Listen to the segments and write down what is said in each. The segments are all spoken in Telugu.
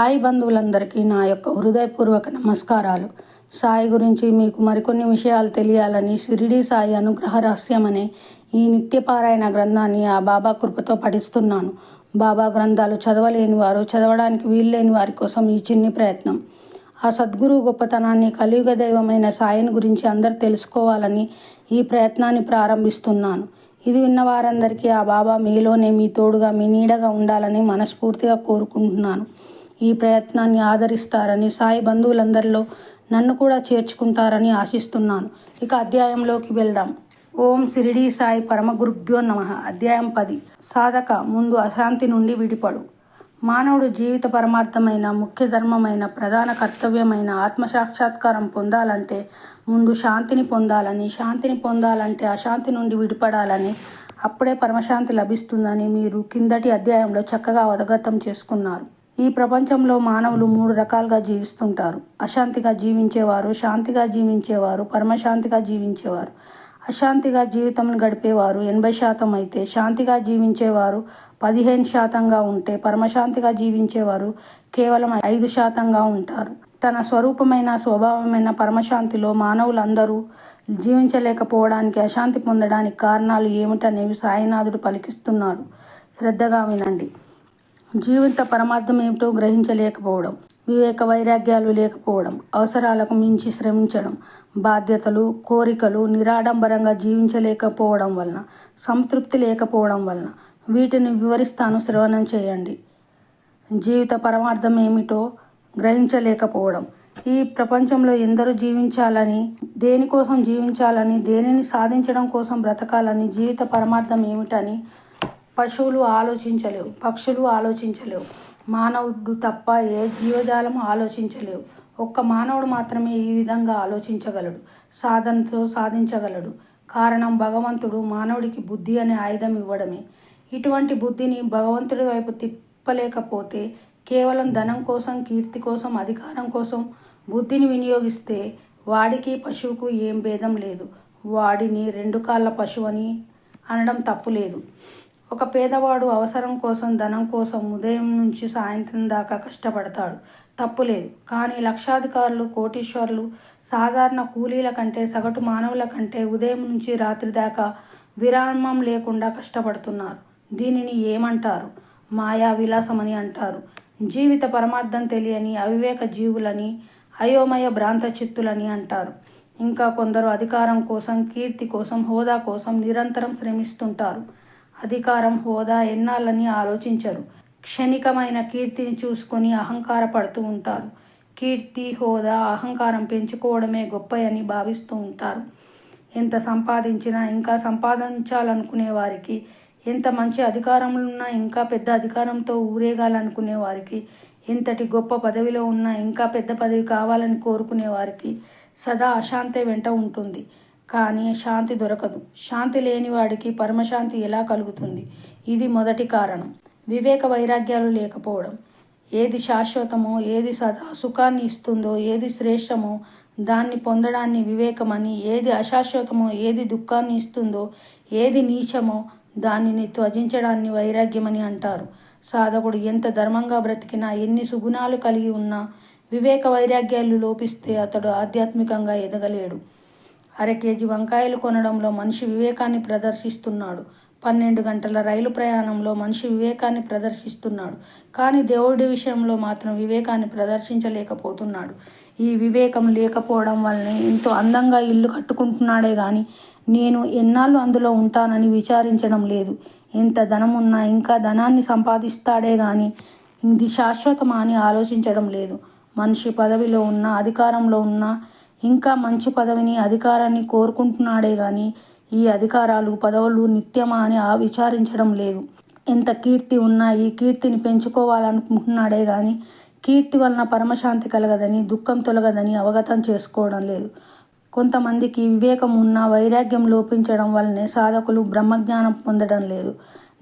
సాయి బంధువులందరికీ నా యొక్క హృదయపూర్వక నమస్కారాలు. సాయి గురించి మీకు మరికొన్ని విషయాలు తెలియాలని షిరిడి సాయి అనుగ్రహ రహస్యం అనే ఈ నిత్యపారాయణ గ్రంథాన్ని ఆ బాబా కృపతో పఠిస్తున్నాను. బాబా గ్రంథాలు చదవలేని వారు చదవడానికి వీల్లేని వారి కోసం ఈ చిన్ని ప్రయత్నం. ఆ సద్గురు గొప్పతనాన్ని కలియుగ దైవమైన సాయిని గురించి అందరు తెలుసుకోవాలని ఈ ప్రయత్నాన్ని ప్రారంభిస్తున్నాను. ఇది విన్న వారందరికీ ఆ బాబా మీలోనే మీ తోడుగా మీ నీడగా ఉండాలని మనస్ఫూర్తిగా కోరుకుంటున్నాను. ఈ ప్రయత్నాన్ని ఆదరిస్తారని సాయి బంధువులందరిలో నన్ను కూడా చేర్చుకుంటారని ఆశిస్తున్నాను. ఇక అధ్యాయంలోకి వెళ్దాం. ఓం సిరిడి సాయి పరమగురుభ్యో నమ. అధ్యాయం పది. సాధక ముందు అశాంతి నుండి విడిపడు. మానవుడు జీవిత పరమార్థమైన ముఖ్య ధర్మమైన ప్రధాన కర్తవ్యమైన ఆత్మ సాక్షాత్కారం పొందాలంటే ముందు శాంతిని పొందాలని శాంతిని పొందాలంటే అశాంతి నుండి విడిపడాలని అప్పుడే పరమశాంతి లభిస్తుందని మీరు కిందటి అధ్యాయంలో చక్కగా అవగతం చేసుకున్నారు. ఈ ప్రపంచంలో మానవులు మూడు రకాలుగా జీవిస్తుంటారు. అశాంతిగా జీవించేవారు శాంతిగా జీవించేవారు పరమశాంతిగా జీవించేవారు. అశాంతిగా జీవితం గడిపేవారు ఎనభై శాతం అయితే శాంతిగా జీవించేవారు పదిహేను శాతంగా ఉంటే పరమశాంతిగా జీవించేవారు కేవలం ఐదు శాతంగా ఉంటారు. తన స్వరూపమైన స్వభావమైన పరమశాంతిలో మానవులందరూ జీవించలేకపోవడానికి అశాంతి పొందడానికి కారణాలు ఏమిటనేవి సాయినాథుడు పలికిస్తున్నారు శ్రద్ధగా వినండి. జీవిత పరమార్థం ఏమిటో గ్రహించలేకపోవడం వివేక వైరాగ్యాలు లేకపోవడం అవసరాలకు మించి శ్రమించడం బాధ్యతలు కోరికలు నిరాడంబరంగా జీవించలేకపోవడం వలన సంతృప్తి లేకపోవడం వలన వీటిని వివరిస్తాను శ్రవణం చేయండి. జీవిత పరమార్థం ఏమిటో గ్రహించలేకపోవడం ఈ ప్రపంచంలో ఎందరూ జీవించాలని దేనికోసం జీవించాలని దేనిని సాధించడం కోసం బ్రతకాలని జీవిత పరమార్థం ఏమిటని పశువులు ఆలోచించలేవు పక్షులు ఆలోచించలేవు. మానవుడు తప్ప ఏ జీవజాలం ఆలోచించలేవు. ఒక్క మానవుడు మాత్రమే ఈ విధంగా ఆలోచించగలడు సాధనతో సాధించగలడు. కారణం భగవంతుడు మానవుడికి బుద్ధి అనే ఆయుధం ఇవ్వడమే. ఇటువంటి బుద్ధిని భగవంతుడి వైపు తిప్పలేకపోతే కేవలం ధనం కోసం కీర్తి కోసం అధికారం కోసం బుద్ధిని వినియోగిస్తే వాడికి పశువుకు ఏం భేదం లేదు. వాడిని రెండు కాళ్ళ పశువు అని అనడం తప్పు లేదు. ఒక పేదవాడు అవసరం కోసం ధనం కోసం ఉదయం నుంచి సాయంత్రం దాకా కష్టపడతాడు. తప్పులేదు కానీ లక్షాధికారులు కోటీశ్వర్లు సాధారణ కూలీల కంటే సగటు మానవుల కంటే ఉదయం నుంచి రాత్రి దాకా విరామం లేకుండా కష్టపడుతున్నారు. దీనిని ఏమంటారు? మాయా విలాసమని అంటారు. జీవిత పరమార్థం తెలియని అవివేక జీవులని అయోమయ భ్రాంత చిత్తులని అంటారు. ఇంకా కొందరు అధికారం కోసం కీర్తి కోసం హోదా కోసం నిరంతరం శ్రమిస్తుంటారు. అధికారం హోదా ఎన్నాళ్ళని ఆలోచించరు. క్షణికమైన కీర్తిని చూసుకొని అహంకార పడుతూ ఉంటారు. కీర్తి హోదా అహంకారం పెంచుకోవడమే గొప్ప అని భావిస్తూ ఉంటారు. ఎంత సంపాదించినా ఇంకా సంపాదించాలనుకునే వారికి ఎంత మంచి అధికారంలో ఇంకా పెద్ద అధికారంతో ఊరేగాలనుకునే వారికి ఎంతటి గొప్ప పదవిలో ఉన్నా ఇంకా పెద్ద పదవి కావాలని కోరుకునే వారికి సదా అశాంతి వెంట ఉంటుంది. కానీ శాంతి దొరకదు. శాంతి లేని వాడికి పరమశాంతి ఎలా కలుగుతుంది? ఇది మొదటి కారణం. వివేక వైరాగ్యాలు లేకపోవడం. ఏది శాశ్వతమో ఏది సదా సుఖాన్ని ఇస్తుందో ఏది శ్రేష్టమో దాన్ని పొందడాన్ని వివేకమని ఏది అశాశ్వతమో ఏది దుఃఖాన్ని ఇస్తుందో ఏది నీచమో దానిని త్వజించడాన్ని వైరాగ్యమని అంటారు. సాధకుడు ఎంత ధర్మంగా బ్రతికినా ఎన్ని సుగుణాలు కలిగి ఉన్నా వివేక వైరాగ్యాలు లోపిస్తే అతడు ఆధ్యాత్మికంగా ఎదగలేడు. అర కేజీ వంకాయలు కొనడంలో మనిషి వివేకాన్ని ప్రదర్శిస్తున్నాడు. పన్నెండు గంటల రైలు ప్రయాణంలో మనిషి వివేకాన్ని ప్రదర్శిస్తున్నాడు. కానీ దేవుడి విషయంలో మాత్రం వివేకాన్ని ప్రదర్శించలేకపోతున్నాడు. ఈ వివేకం లేకపోవడం వల్లనే ఎంతో అందంగా ఇల్లు కట్టుకుంటున్నాడే కానీ నేను ఎన్నాళ్ళు అందులో ఉంటానని విచారించడం లేదు. ఎంత ధనం ఉన్నా ఇంకా ధనాన్ని సంపాదిస్తాడే కానీ ఇది శాశ్వతమా అని ఆలోచించడం లేదు. మనిషి పదవిలో ఉన్న అధికారంలో ఉన్న ఇంకా మంచి పదవిని అధికారాన్ని కోరుకుంటున్నాడే కానీ ఈ అధికారాలు పదవులు నిత్యమా అని ఆ విచారించడం లేదు. ఎంత కీర్తి ఉన్నా ఈ కీర్తిని పెంచుకోవాలనుకుంటున్నాడే కానీ కీర్తి వలన పరమశాంతి కలగదని దుఃఖం తొలగదని అవగతం చేసుకోవడం లేదు. కొంతమందికి వివేకం ఉన్న వైరాగ్యం లోపించడం వల్లనే సాధకులు బ్రహ్మజ్ఞానం పొందడం లేదు.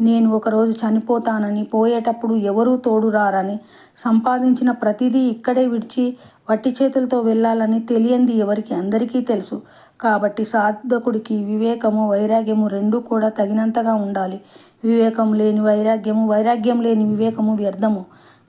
నేను ఒకరోజు చనిపోతానని పోయేటప్పుడు ఎవరూ తోడు రారని సంపాదించిన ప్రతిదీ ఇక్కడే విడిచి వట్టి చేతులతో వెళ్ళాలని తెలియంది ఎవరికి? అందరికీ తెలుసు. కాబట్టి సాధకుడికి వివేకము వైరాగ్యము రెండూ కూడా తగినంతగా ఉండాలి. వివేకం లేని వైరాగ్యము వైరాగ్యం లేని వివేకము వ్యర్థము.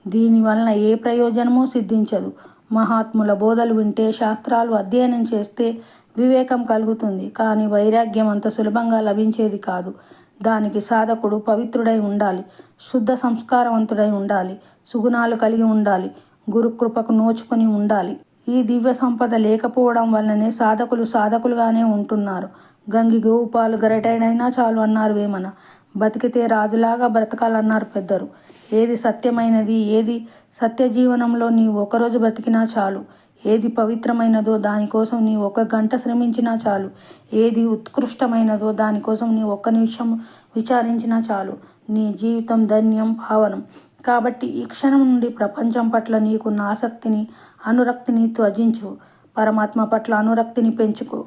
దీనివలన ఏ ప్రయోజనమూ సిద్ధించదు. మహాత్ముల బోధలు వింటే శాస్త్రాలు అధ్యయనం చేస్తే వివేకం కలుగుతుంది. కానీ వైరాగ్యం అంత సులభంగా లభించేది కాదు. దానికి సాధకుడు పవిత్రుడై ఉండాలి శుద్ధ సంస్కారవంతుడై ఉండాలి సుగుణాలు కలిగి ఉండాలి. గురుకృపకు నోచుకొని ఉండాలి. ఈ దివ్య సంపద లేకపోవడం వల్లనే సాధకులు సాధకులుగానే ఉంటున్నారు. గంగి గోపాలు గరటైనైనా చాలు అన్నారు వేమన. బతికితే రాజులాగా బ్రతకాలన్నారు పెద్దరు ఏది సత్యమైనది ఏది సత్య జీవనంలో నీ ఒకరోజు బ్రతికినా చాలు. ఏది పవిత్రమైనదో దానికోసం నీ ఒక గంట శ్రమించినా చాలు. ఏది ఉత్కృష్టమైనదో దానికోసం నీ ఒక్క నిమిషం విచారించినా చాలు. నీ జీవితం ధన్యం భావనం. కాబట్టి ఈ క్షణం నుండి ప్రపంచం పట్ల నీకున్న ఆసక్తిని అనురక్తిని త్వజించు పరమాత్మ పట్ల అనురక్తిని పెంచుకో.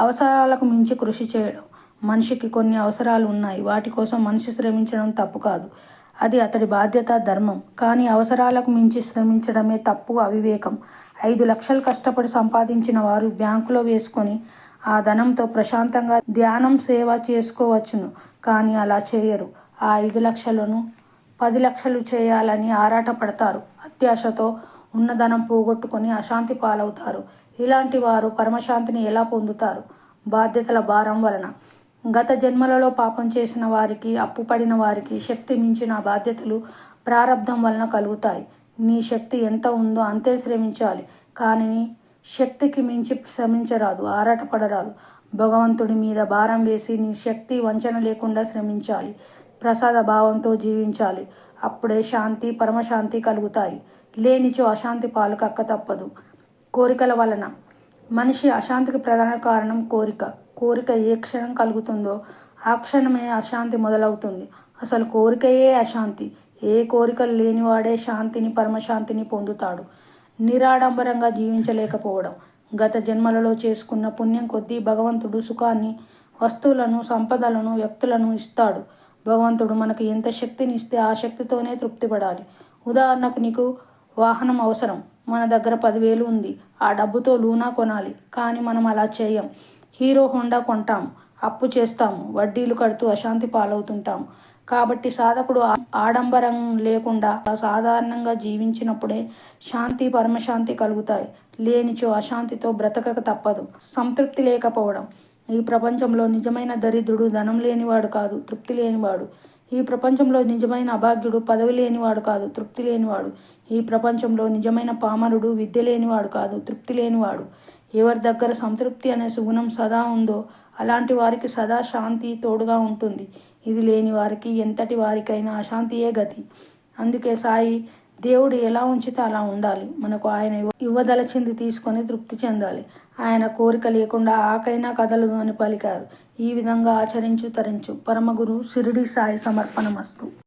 అవసరాలకు మించి కృషి చేయడం. మనిషికి కొన్ని అవసరాలు ఉన్నాయి. వాటి కోసం మనిషి శ్రమించడం తప్పు కాదు. అది అతడి బాధ్యత ధర్మం. కానీ అవసరాలకు మించి శ్రమించడమే తప్పు అవివేకం. ఐదు లక్షలు కష్టపడి సంపాదించిన వారు బ్యాంకులో వేసుకొని ఆ ధనంతో ప్రశాంతంగా ధ్యానం సేవ చేసుకోవచ్చును. కానీ అలా చేయరు. ఆ ఐదు లక్షలను పది లక్షలు చేయాలని ఆరాటపడతారు. అత్యాశతో ఉన్నదనం పోగొట్టుకొని అశాంతి పాలవుతారు. ఇలాంటి వారు పరమశాంతిని ఎలా పొందుతారు? బాధ్యతల భారం వలన. గత జన్మలలో పాపం చేసిన వారికి అప్పు పడిన వారికి శక్తి మించిన బాధ్యతలు ప్రారంధం వలన కలుగుతాయి. నీ శక్తి ఎంత ఉందో అంతే శ్రమించాలి. కానీ శక్తికి మించి శ్రమించరాదు ఆరాటపడరాదు. భగవంతుడి మీద భారం వేసి నీ శక్తి వంచన లేకుండా శ్రమించాలి. ప్రసాద భావంతో జీవించాలి. అప్పుడే శాంతి పరమశాంతి కలుగుతాయి. లేనిచో అశాంతి పాలు కక్క తప్పదు. కోరికల వలన. మనిషి అశాంతికి ప్రధాన కారణం కోరిక. కోరిక ఏ క్షణం కలుగుతుందో ఆ క్షణమే అశాంతి మొదలవుతుంది. అసలు కోరికయే అశాంతి. ఏ కోరికలు లేనివాడే శాంతిని పరమశాంతిని పొందుతాడు. నిరాడంబరంగా జీవించలేకపోవడం. గత జన్మలలో చేసుకున్న పుణ్యం కొద్దీ భగవంతుడు సుఖాన్ని వస్తువులను సంపదలను వ్యక్తులను ఇస్తాడు. భగవంతుడు మనకు ఎంత శక్తిని ఇస్తే ఆ శక్తితోనే తృప్తిపడాలి. ఉదాహరణకు నీకు వాహనం అవసరం. మన దగ్గర పదివేలు ఉంది. ఆ డబ్బుతో లూనా కొనాలి. కానీ మనం అలా చేయం. హీరో హోండా కొంటాం. అప్పు చేస్తాము. వడ్డీలు కడుతూ అశాంతి పాలవుతుంటాం. కాబట్టి సాధకుడు ఆడంబరం లేకుండా సాధారణంగా జీవించినప్పుడే శాంతి పరమశాంతి కలుగుతాయి. లేనిచో అశాంతితో బ్రతకక తప్పదు. సంతృప్తి లేకపోవడం. ఈ ప్రపంచంలో నిజమైన దరిద్రుడు ధనం లేనివాడు కాదు తృప్తి లేనివాడు. ఈ ప్రపంచంలో నిజమైన అభాగ్యుడు పదవి లేనివాడు కాదు తృప్తి లేనివాడు. ఈ ప్రపంచంలో నిజమైన పామరుడు విద్య లేనివాడు కాదు తృప్తి లేనివాడు. ఎవరి దగ్గర సంతృప్తి అనే సుగుణం సదా ఉందో అలాంటి వారికి సదా శాంతి తోడుగా ఉంటుంది. ఇది లేని వారికి ఎంతటి వారికైనా అశాంతియే గతి. అందుకే సాయి దేవుడు ఎలా ఉంచితే అలా ఉండాలి. మనకు ఆయన ఇవ్వదలచింది తీసుకొని తృప్తి చెందాలి. ఆయన కోరిక లేకుండా ఆకైనా కదలదు అని పలికారు. ఈ విధంగా ఆచరించు తరించు. పరమగురు షిరిడి సాయి సమర్పణమస్తు.